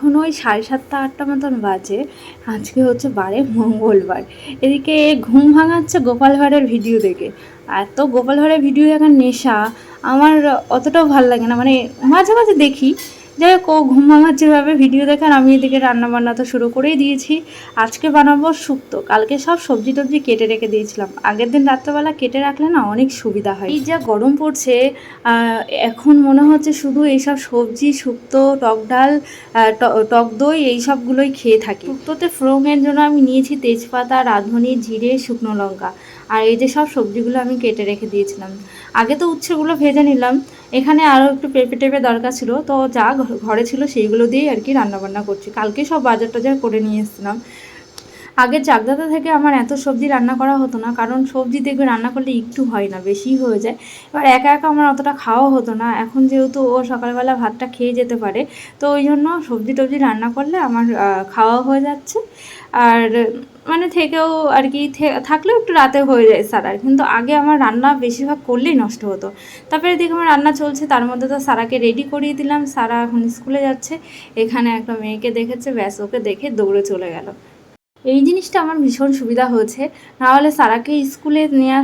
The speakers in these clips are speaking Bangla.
এখন ওই সাড়ে সাতটা, আটটা মতন বাজে। আজকে হচ্ছে বারে মঙ্গলবার। এদিকে ঘুম ভাঙাচ্ছে গোপাল ভাঁড়ের ভিডিও দেখে। এত গোপাল ভাঁড়ের ভিডিও দেখার নেশা। আমার অতটাও ভালো লাগে না। মানে মাঝে মাঝে দেখি যাই হোক, ও ঘুম ভাঙাচ্ছে ভাবে ভিডিও দেখার আমি এদিকে রান্না বান্না তো শুরু করেই দিয়েছি। আজকে বানাবো শুক্তো, কালকে সব সবজি টবজি কেটে রেখে দিয়েছিলাম। আগের দিন রাত্রেবেলা কেটে রাখলে না অনেক সুবিধা হয়। এই যা গরম পড়ছে এখন মনে হচ্ছে শুধু এইসব সবজি, শুক্তো, টক ডাল টক দই, এই সবগুলোই খেয়ে থাকি। শুক্তোতে ফোড়নের জন্য আমি নিয়েছি তেজপাতা, রাঁধুনি, জিরে, শুকনো লঙ্কা। আর এই যে সব সবজিগুলো আমি কেটে রেখে দিয়েছিলাম। আগে তো উচ্ছেগুলো ভেজে নিলাম এখানে আরও একটু পেঁপে টেপে দরকার ছিল, তো যা ঘরে ছিল সেইগুলো দিয়েই আর কি রান্নাবান্না করছি। কালকে সব বাজার টাজার করে নিয়ে এসেছিলাম। আগে চাকদাতে থেকে আমার এত সবজি রান্না করা হতো না, কারণ সবজি দেখবে রান্না করলে একটু হয় না বেশি হয়ে যায়। এবার একা একা আমার অতটা খাওয়া হতো না, এখন যেহেতু ও সকালবেলা ভাতটা খেয়ে যেতে পারে, তো ওই জন্য সবজি টবজি রান্না করলে আমার খাওয়া হয়ে যাচ্ছে। আর মানে থেকেও আর কি থাকলেও একটু রাতে হয়ে যায় সারার, কিন্তু আগে আমার রান্না বেশিরভাগ করলেই নষ্ট হতো। তারপরে দেখি আমার রান্না চলছে, তার মধ্যে তো সারাকে রেডি করিয়ে দিলাম, সারা এখন স্কুলে যাচ্ছে, এখানে একটা মেয়েকে দেখেছে, ব্যাস ওকে দেখে দৌড়ে চলে গেল। এই জিনিসটা আমার ভীষণ সুবিধা হয়েছে। নাহলে সারাকে স্কুলে নিয়ে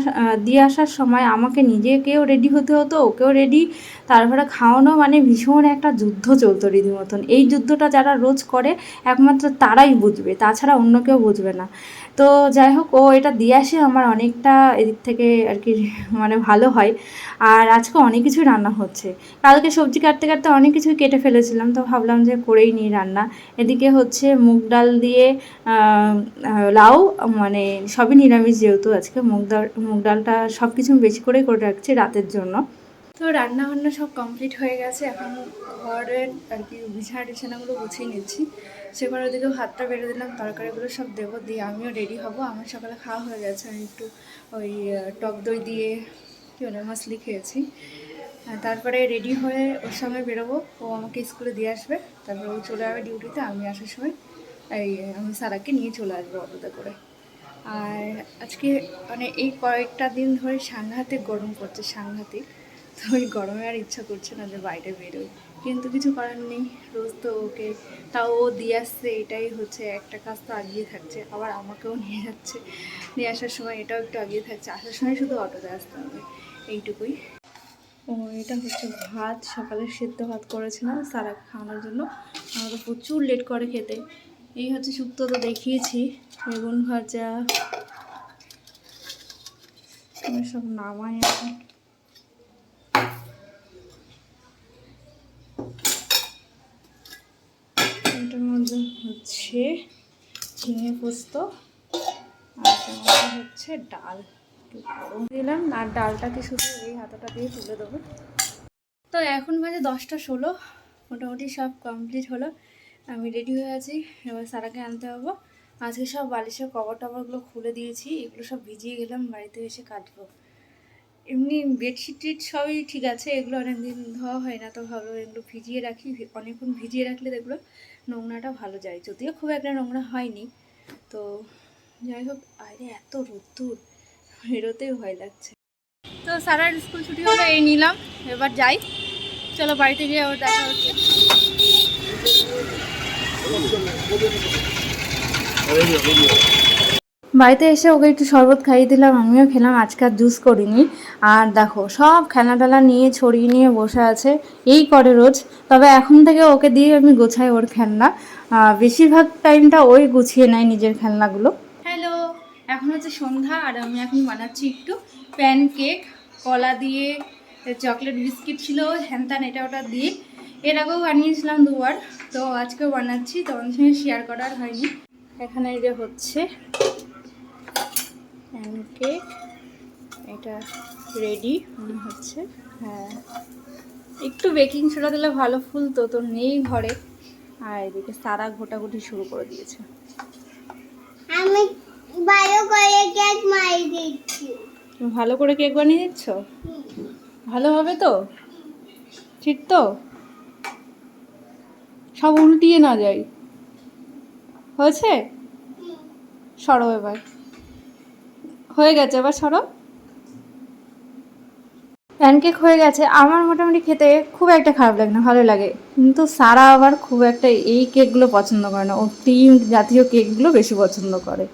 দিয়ে আসার সময় আমাকে নিজেকেও রেডি হতে হতো, ওকেও রেডি তারপরে খাওয়ানো মানে ভীষণ একটা যুদ্ধ চলতো রীতিমতন। এই যুদ্ধটা যারা রোজ করে, একমাত্র তারাই বুঝবে, তাছাড়া অন্য কেউ বুঝবে না। তো যাই হোক, ও এটা দিয়ে আসে, আমার অনেকটা এদিক থেকে আর কি মানে ভালো হয়। আর আজকে অনেক কিছু রান্না হচ্ছে। কালকে সবজি কাটতে কাটতে অনেক কিছুই কেটে ফেলেছিলাম, তো ভাবলাম যে করেই নিই রান্না। এদিকে হচ্ছে মুগ ডাল দিয়ে লাউ মানে সবই নিরামিষ যেহেতু আজকে, মুগ ডাল, মুগ ডালটা সব কিছু বেশি করেই করে রাখছি রাতের জন্য। তো রান্না বান্না সব কমপ্লিট হয়ে গেছে, এখন ঘরের আর কি বিছানা টিছানাগুলো গুছিয়ে নিচ্ছি। সেবার ওদিকে ভাতটা বেড়ে দিলাম, তরকারিগুলো সব দেবো, দিয়ে আমিও রেডি হব। আমার সকালে খাওয়া হয়ে গেছে, আমি একটু ওই টক দই দিয়ে কি বলে মাছলি খেয়েছি। তারপরে রেডি হয়ে ওর সঙ্গে বেরোবো, ও আমাকে স্কুলে দিয়ে আসবে, তারপরে ও চলে যাবে ডিউটিতে, আমি আসার সময়। এই, আমি সারাকে নিয়ে চলে আসব অটোতে করে। আর আজকে মানে এই কয়েকটা দিন ধরে সাংঘাতিক গরম পড়ছে, সাংঘাতিক। তো ওই গরমে আর ইচ্ছা করছে না যে বাইরে বেরোই। কিন্তু কিছু করার নেই, রোজ তো ওকে তাও ও দিয়ে আসছে, এটাই হচ্ছে একটা কাজ তো আগিয়ে থাকছে। আবার আমাকেও নিয়ে যাচ্ছে। নিয়ে আসার সময় এটাও একটু আগিয়ে থাকছে। আসার সময় শুধু অটোতে আসতে হবে, এইটুকুই। ও, এটা হচ্ছে ভাত। সকালে সেদ্ধ ভাত করেছিলাম সারা খাওয়ানোর জন্য। আমাকে প্রচুর লেট করে খেতে। এই হচ্ছে শুক্তো তো দেখিয়েছি, বেগুন ভাজা। সব নামাই এখন। এটার মধ্যে হচ্ছে ঝিঙে পোস্ত, আর মধ্যে হচ্ছে ডাল। দিলাম, আর ডালটাকে শুধু এই হাতাটা দিয়ে তুলে দেবো। তো এখন বাজে দশটা ষোলো, মোটামুটি সব কমপ্লিট হলো। আমি রেডি হয়ে আছি। এবার সারাকে আনতে হব আজকে সব বালিশের কভার টভারগুলো খুলে দিয়েছি। এগুলো সব ভিজিয়ে গেলাম, বাড়িতে এসে কাটবো। এমনি বেডশিট টিট সবই ঠিক আছে, এগুলো অনেক দিন ধোয়া হয় না, তো ভালো এগুলো ভিজিয়ে রাখি। অনেকক্ষণ ভিজিয়ে রাখলে এগুলো নোংরাটা ভালো যায়। যদিও খুব একটা নোংরা হয়নি। তো যাই হোক, আরে এত রোদ্দুর, বেরোতেই ভয় লাগছে। তো সারার স্কুল ছুটি হলো, এই নিলাম। এবার যাই। চলো বাড়িতে গিয়ে আবার দেখা হচ্ছে। বাড়িতে এসে ওকে একটু শরবত খাইয়ে দিলাম, আমিও খেলাম, আজকে আর জুস করিনি। আর দেখো, সব খেলা টেলা নিয়ে, ছড়িয়ে নিয়ে বসে আছে, এই করে রোজ। তবে এখন থেকে ওকে দিয়ে আমি গোছাই ওর খেলনা। বেশিরভাগ টাইমটা ওই গুছিয়ে নেয় নিজের খেলনাগুলো। হ্যালো, এখন হচ্ছে সন্ধ্যা, আর আমি এখন বানাচ্ছি একটু প্যান কেক কলা দিয়ে চকলেট বিস্কিট ছিল, হ্যানত্যান, এটা ওটা দিয়ে। এর আগেও বানিয়েছিলাম দুবার তো আজকেও বানাচ্ছি তোমাদের সঙ্গে শেয়ার করার হয়নি। এখানে যে হচ্ছে প্যানকেক এটা রেডি মনে হচ্ছে। হ্যাঁ। একটু বেকিং সোডা দিলে ভালো ফুল তো নেই ঘরে। আর এদিকে সারা ঘোটাঘুটি শুরু করে দিয়েছে। আমি ভালো করে কেক মারি দিচ্ছি। তুমি ভালো করে কেক বানিয়ে দিচ্ছ? ভালো হবে তো? ঠিক তো? সব উল্টিয়ে না যাই। হয়েছে? সরো এবার। হয়ে গেছে এবার সরো। প্যানকেক হয়ে গেছে। আমার মোটামুটি খেতে খুব একটা খারাপ লাগে না, ভালো লাগে। কিন্তু সারা আবার খুব একটা এই কেকগুলো পছন্দ করে না। ও টিম জাতীয় কেকগুলো বেশি পছন্দ করে।